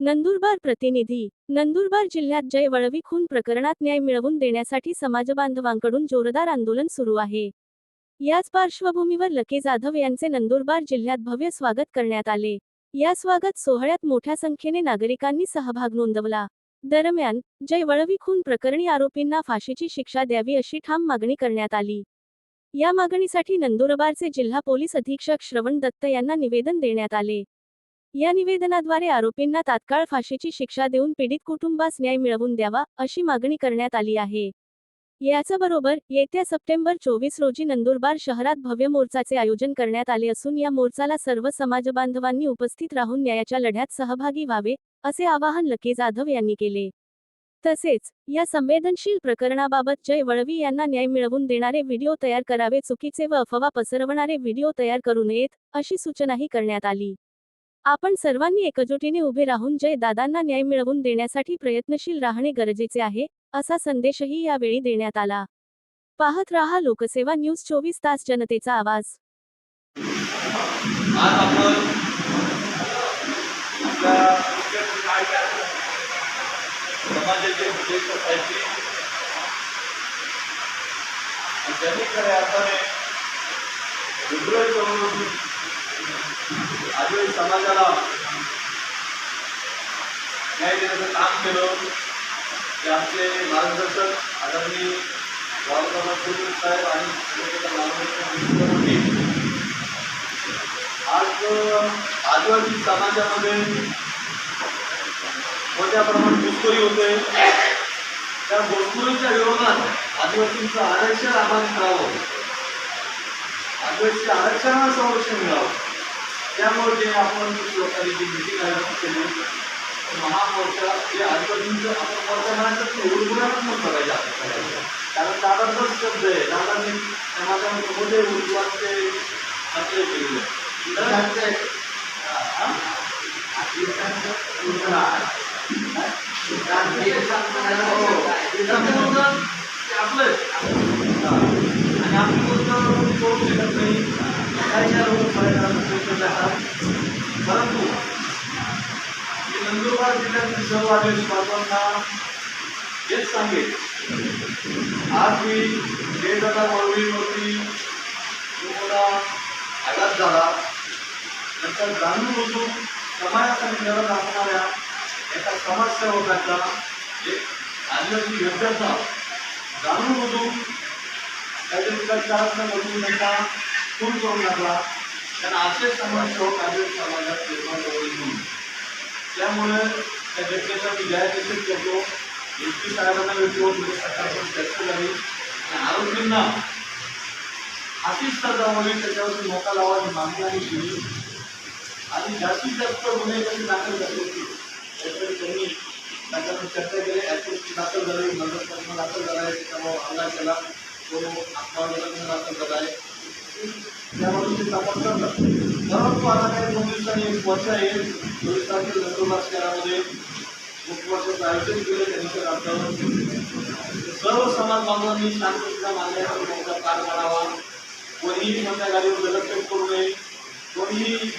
नंदुरबार प्रतिनिधी नंदुरबार जिल्ह्यात जय वळवी खून प्रकरणात न्याय मिळवून देण्यासाठी समाजबांधवांकडून जोरदार आंदोलन सुरू आहे. याच पार्श्वभूमीवर लके जाधव यांचे नंदुरबार जिल्ह्यात भव्य स्वागत करण्यात आले. या स्वागत सोहळ्यात मोठ्या संख्येने नागरिकांनी सहभाग नोंदवला. दरम्यान जय वळवी खून प्रकरणी आरोपींना फाशीची शिक्षा द्यावी अशी ठाम मागणी करण्यात आली. या मागणीसाठी नंदुरबारचे जिल्हा पोलीस अधीक्षक श्रवण दत्त यांना निवेदन देण्यात आले. या निवेदनाद्वारे आरोपींना तात्काळ फाशीची शिक्षा देऊन पीडित कुटुंबास न्याय मिळवून द्यावा अशी मागणी करण्यात आली आहे. याचबरोबर येत्या सप्टेंबर चोवीस रोजी नंदुरबार शहरात भव्य मोर्चाचे आयोजन करण्यात आले असून या मोर्चाला सर्व समाजबांधवांनी उपस्थित राहून न्यायाच्या लढ्यात सहभागी व्हावे असे आवाहन लके जाधव यांनी केले. तसेच या संवेदनशील प्रकरणाबाबत जय वळवी यांना न्याय मिळवून देणारे व्हिडिओ तयार करावे चुकीचे व अफवा पसरवणारे व्हिडिओ तयार करू नयेत अशी सूचनाही करण्यात आली. आपण सर्वांनी एकजुटीने उभे राहून जय दादांना न्याय मिळवून देण्यासाठी प्रयत्नशील राहणे गरजेचे आहे असा संदेशही यावेळी देण्यात आला. पाहत रहा लोकसेवा न्यूज चोवीस तास जनतेचा आवाज. समाजाचे आदिवासी समाजाला न्याय देण्याचं काम केलं. ते आमचे मार्गदर्शक आदरणीय बाबासाहेब फुले साहेब आणि होते. आज आदिवासी समाजामध्ये मोठ्या प्रमाणात घुसखोरी होते. त्या घुसखोरीच्या विरोधात आदिवासींचं आरक्षण आम्हाला मिळावं. आदिवासी आरक्षणाला संरक्षण मिळावं. त्यामुळे जे आपण लोकांनी जी मिटिंग आयोजित केली महामोर्चा जे आदिवासींचं आपण मोर्चा म्हणायचं की उर्वरात बघायचं आपण करायचं. कारण दादाचाच शब्द आहे. दादांनी समाजा मोठे उर्वराचे म्हटले गेलेले तर आपलं आणि आपली गोष्ट करू शकत नाही. या लोक पर्यटनाचा प्रयत्न परंतु नंदुरबार जिल्ह्यातील सर्व आदिवासी बांधवांना हेच सांगेल आज मी देवदादा वळवीवरती जो मोठा आघात झाला नंतर जाणून बसून समाजासाठी लढत असणाऱ्या एका समाजसेवकाचा एक आदिवासी योद्ध्याचा जाणून बुजून त्याच्या विकासकारांना बघून त्यांना खून करून लागला कारण असे समाज शोक आदिवासी समाजात निर्माण करून घेऊन त्यामुळे त्या घटनेचा मी जयादेखील करतो एस पी साहेबांना भेटलो म्हणजे सरकारकडून चर्चा झाली. आणि आरोपींना अशीच सजा व्हावी त्याच्यावरती मोका लावायची मागणी आणि केली. आणि जास्तीत जास्त गुन्हे कसे दाखल झाले होते त्याच्यावर त्यांनी त्याच्यावर चर्चा केली. ॲक्टिव्हिटी दाखल झाली मदत दाखल झाला आहे त्याच्यामुळे हल्ला केला. तो आत्महत्या दाखल झाला आहे. त्यावरून ते करतात. परंतु आता काही दिवसांनी एक वर्ष चोवीस तारखेला नंदुरबार शहरामध्ये आयोजन केलं त्यांच्या सर्व समाज बांधवांनी शांतता मान्यता मोर्चा पार करावा कोणीही मोठ्या गाडीवर दुर्लक्ष करू नये. कोणीही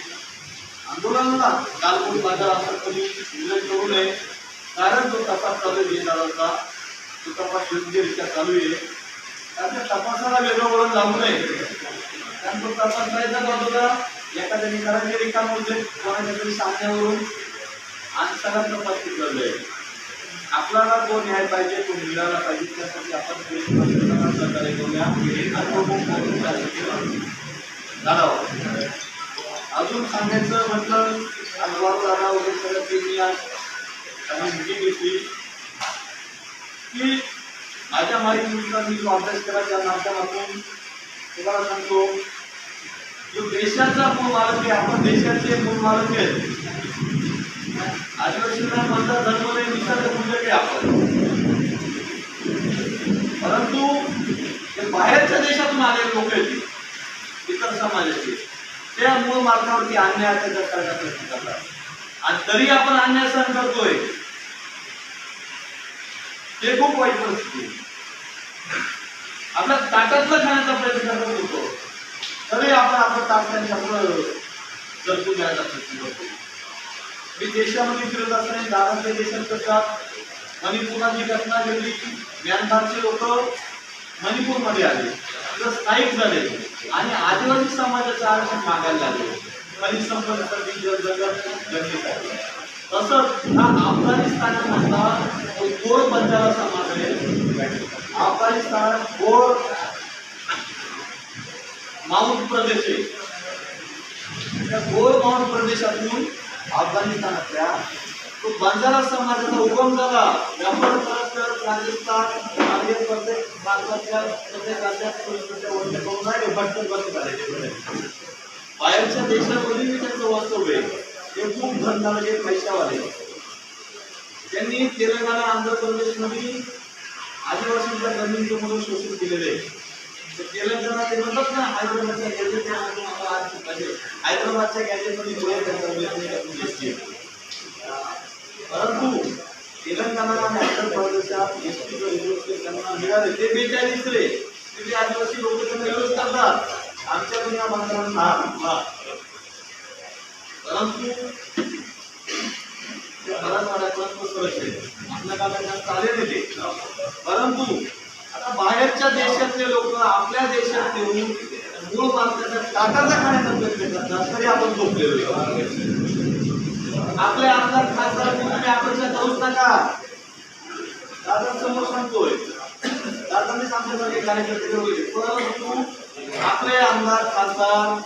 आंदोलनाला कालपूर बाजार असं कधी उल्लेख करू नये. कारण तो तपास चालू आहे दादाचा. तो तपास योग्यरित्या चालू आहे. त्याच्या तपासाला वेगळं वळण लावू नये. कारण तो तपास करायचा होता एखाद्या निकालाचे रिकाम होते कोणाच्या तरी सामन्यावरून आणि सगळा तपास आहे आपल्याला जो न्याय पाहिजे तो मिळाला पाहिजे त्यासाठी आपण करूया आणि अजून सांगायचं म्हटलं अनुभव दादा वगैरे सगळं ते मी आज आम्ही मिटिंग घेतली की माझ्या माहिती मी जो अभ्यास केला त्या माध्यमातून तुम्हाला सांगतो जो देशाचा मूळ मालक आहे आपण देशाचे मूळ मालक आहेत आदिवासींना कोणता धर्म नाही विचार पूजक आहे म्हणजे आपण? परंतु जे बाहेरच्या देशातून आलेले लोक आहेत इतर समाजाचे त्या मूळ मार्गावरती अन्याय अत्याचार करण्याचा प्रयत्न करतात. आणि तरी आपण अन्याय सहन करतोय. ते खूप वाईट परिस्थिती आपला आपल्या ताटातलं खाण्याचा प्रयत्न करत होतो. तरी आपण आपलं ताट आपलं जरतून घ्यायचा प्रयत्न करतो मी देशामध्ये फिरत असताना दादाच्या देशात करतात मणिपुराची घटना घडली. म्यानमारचे लोक मणिपूरमध्ये आले. तर स्थायिक झाले. आणि आदिवासी समाजाचं आरक्षण मागायला लागले. खनिज संपत्तीसाठी जगजगत गरजेसाठी तसंच हा अफगाणिस्तानामधला तो गोड बंजाराचा राजस्थान और माउंट प्रदेश. आहे त्या गोड माऊंट प्रदेशातून अफगाणिस्तानातल्या तो बंजारा समाजाचा उगम झाला. व्यापार करत करत राजस्थान आर्य प्रत्येक भारतातल्या प्रत्येक राज्यात भटकत भटकत आले बाहेरच्या देशामध्ये त्यांचं वास्तव्य आहे. ते खूप धनधारके पैशावाले. त्यांनी तेलंगणा आंध्र प्रदेशमध्ये आदिवासींच्या जमिनीचं म्हणून शोषण केलेलं तर तेलंगणा ते म्हणतात ना हैदराबादच्या गॅजेट म्हणजे हैदराबादच्या गॅजेटमध्ये गोळ्या परंतु तेलंगणाला आंध्र प्रदेशात एस त्यांना मिळाले. ते बेचाळीस रे. तिथे आदिवासी लोक त्यांना विरोध करतात. आमच्या माणसांना हा परंतु ते मराठवाड्यातलं आहे. आपल्याला चालेल परंतु आता बाहेरच्या देशातले लोक आपल्या देशात येऊन मूळ भारताच्या टाटाचा खाण्याचा प्रयत्न करतात तरी आपण झोपलेलो आपले आमदार खासदार तुम्ही अपेक्षा करूच नका. दादा समोर सांगतोय. दादांनीच आमच्यासारखे कार्यकर्ते होईल परंतु आपले आमदार खासदार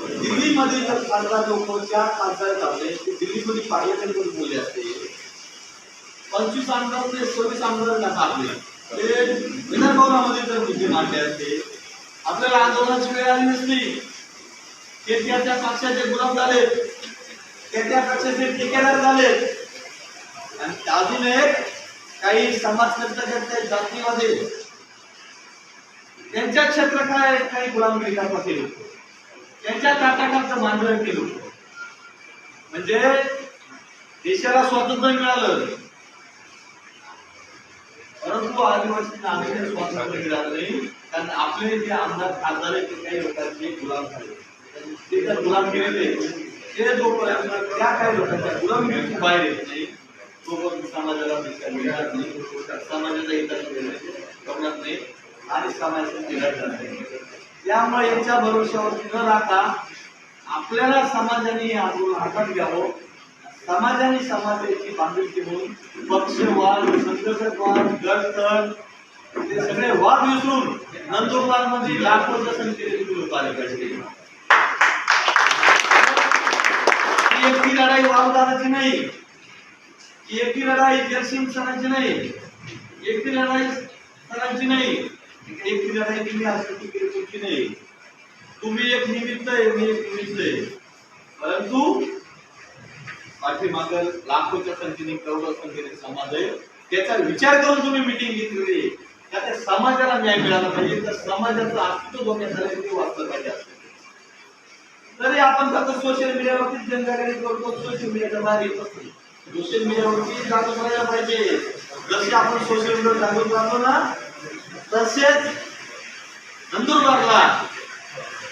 दिल्लीमध्ये जर खासदार लोक खासदार झाले ते दिल्लीमध्ये पार्लमेंटमध्ये बोलले असते. पंचवीस आमदार ते सव्वीस आमदार नका आपले ते विधानभवनामध्ये जर मुद्दे मांडले असते. आपल्याला आंदोलनाची वेळ आली नसती. ते त्या त्या पक्षाचे गुलाम झाले. ते त्या पक्षाचे ठेकेदार झाले. आणि अजून एक काही समाजकर्ता करते जातीवादी. त्यांच्या क्षेत्र काय काही गुलामगिरी करत असेल त्यांच्या ताटाकाचं मांडण केलं. म्हणजे देशाला स्वातंत्र्य मिळालं. परंतु आदिवासी नागरिक स्वातंत्र्य मिळालं नाही कारण आपले जे आमदार खासदार आहेत ते काही लोकांचे गुलाम झाले. ते जर गुलाम केलेले ते जोपर्यंत त्या काही लोकांच्या गुलामगिरीतून बाहेर येत नाही तोपर्यंत समाजाला मिळणार नाही. समाजाचा इतर करणार नाही. आणि समाजाचा बिघाड नाही. त्यामुळे यांच्या भरोश्यावरती न राहता आपल्याला समाजाने आजून आंदोलन हातात घ्यावं. समाजाने समाजाची बांधिलकी होऊन पक्षवाद संघर्षवाद गटतट ते सगळे वाद विसरून नंदुरबारमध्ये लाखोच्या संख्येने तुम्ही लोक आले पाहिजे एकटी लढाई वावदाराची नाही. एकटी लढाई जयसिंग सणाची नाही. एकटी लढाई सणांची नाही. एकटी लढाई तुम्ही असं तुमची नाही. तुम्ही एक निमित्त आहे मी एक निमित्त आहे परंतु पाठीमागं लाखोच्या संख्येने करोडो संख्येने समाज आहे. त्याचा विचार करून तुम्ही मिटिंग घेतलेली का त्या समाजाला न्याय मिळाला पाहिजे? तर समाजाचं अस्तित्व धोक्यात झालं ते वाचलं पाहिजे असं. तरी आपण जातो सोशल मीडियावरती जनजागृती करतो सोशल मीडियाच्या बाहेर येत असतो सोशल मीडियावरती जागृत राहायला पाहिजे. जसे आपण सोशल मीडियावर जागृत राहतो ना तसेच नंदुरबारला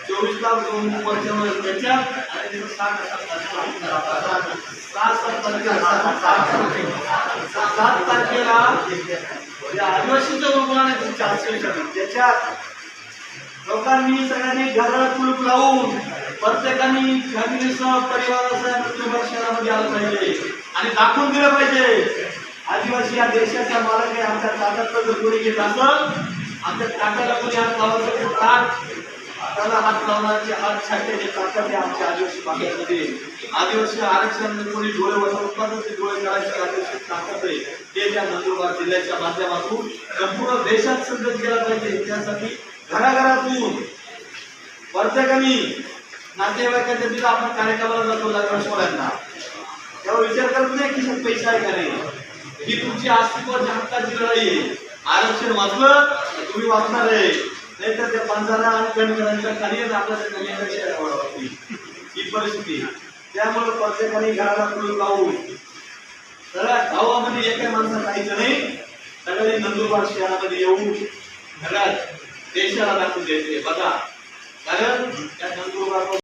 चोवीस लाख दोन वर्ष त्याच्यात आणि तिथं सात सात सात तारखेला सात तारखेला म्हणजे आदिवासीच्या लोकांना चारशे त्याच्यात लोकांनी सगळ्यांनी घराला कुलूप लावून प्रत्येकाने फॅमिलीसह परिवारासह नंदुरबार शहरामध्ये आलं पाहिजे आणि दाखवून दिलं पाहिजे. आदिवासी या देशाच्या मालक आहे आमच्या ताटातलं जर कोणी घेत असत आमच्या ताकदला कोणी हात ताक ताट हात लावण्याचे हात ताकद आमच्या आदिवासी भागामध्ये आदिवासी आरक्षण कोणी डोळे वसवतात ते डोळे करायचे आदिवासी ताकद आहे. ते त्या नंदुरबार जिल्ह्याच्या माध्यमातून संपूर्ण देशात संदेश गेला पाहिजे. त्यासाठी घराघरातून प्रत्येकाने नातेवाईकांच्या तिथं आपण कार्यक्रमाला जातो लग्न तेव्हा विचार करत नाही की पैसा आहे का नाही. ही तुमची अस्तित्वाच्या हक्काची लढाई आहे. आरक्षण वाचलं तुम्ही वाचणार आहे. नाहीतर त्या पंजारा आणि कणकरांच्या खाली आहे, आपल्याला कमी होती. ही परिस्थिती. त्यामुळे प्रत्येकाने घराला कुलूप लावून सगळ्या गावामध्ये एका माणसं राहायचं नाही. सगळ्यांनी नंदुरबार शहरामध्ये येऊन घरात देशाला दाखवून द्यायचे. बघा. कारण त्या नंदुरबार